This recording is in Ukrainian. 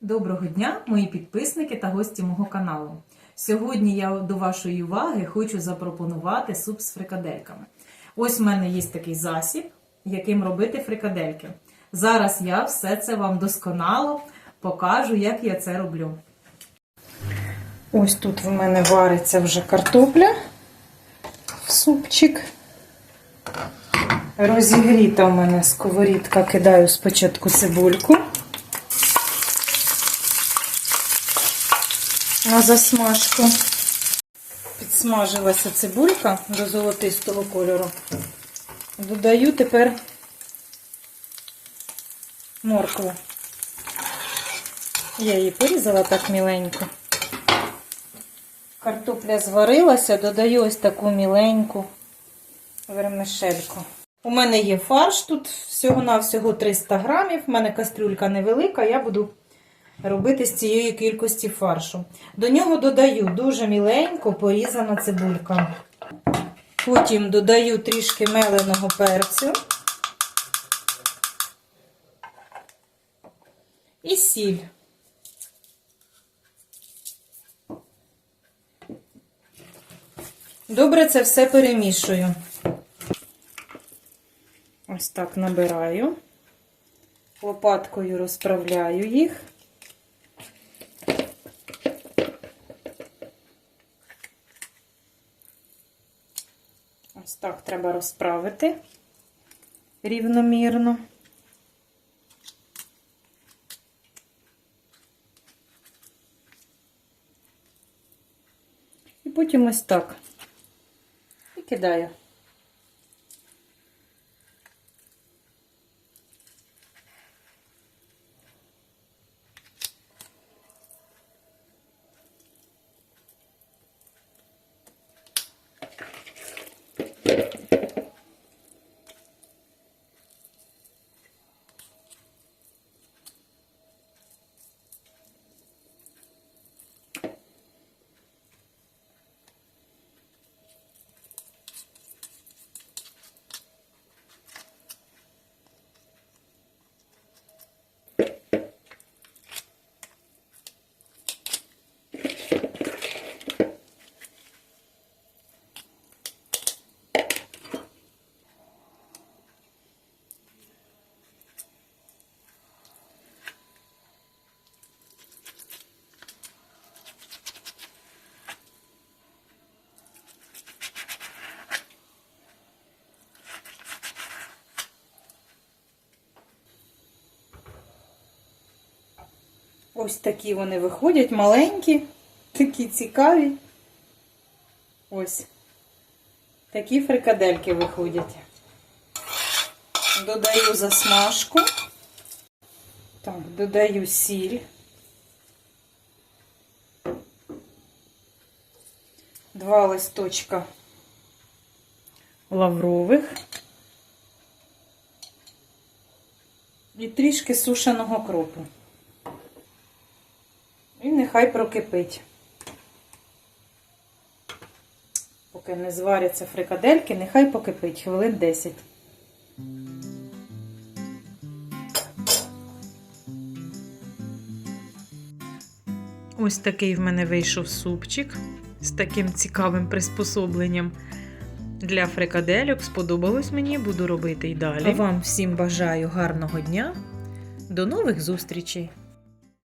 Доброго дня, мої підписники та гості мого каналу. Сьогодні я до вашої уваги хочу запропонувати суп з фрикадельками. Ось в мене є такий засіб, яким робити фрикадельки. Зараз я все це вам досконало покажу, як я це роблю. Ось тут в мене вариться вже картопля в супчик. Розігріта в мене сковорідка, кидаю спочатку цибульку на засмажку. Підсмажилася цибулька до золотистого кольору. Додаю тепер моркву. Я її порізала так міленько. Картопля зварилася, додаю ось таку міленьку вермишельку. У мене є фарш, тут всього-навсього 300 грамів. У мене кастрюлька невелика, я буду робити з цієї кількості фаршу. До нього додаю дуже міленько порізана цибулька. Потім додаю трішки меленого перцю і сіль. Добре це все перемішую. Ось так набираю, лопаткою розправляю їх. Ось так треба розправити рівномірно. І потім ось так. І кидаю. later. Ось такі вони виходять, маленькі, такі цікаві. Ось. Такі фрикадельки виходять. Додаю засмажку. Так, додаю сіль. Два листочка лаврових. І трішки сушеного кропу. Нехай прокипить. Поки не зваряться фрикадельки, нехай покипить хвилин 10. Ось такий в мене вийшов супчик з таким цікавим приспособленням для фрикадельок. Сподобалось мені, буду робити і далі. А вам всім бажаю гарного дня. До нових зустрічей!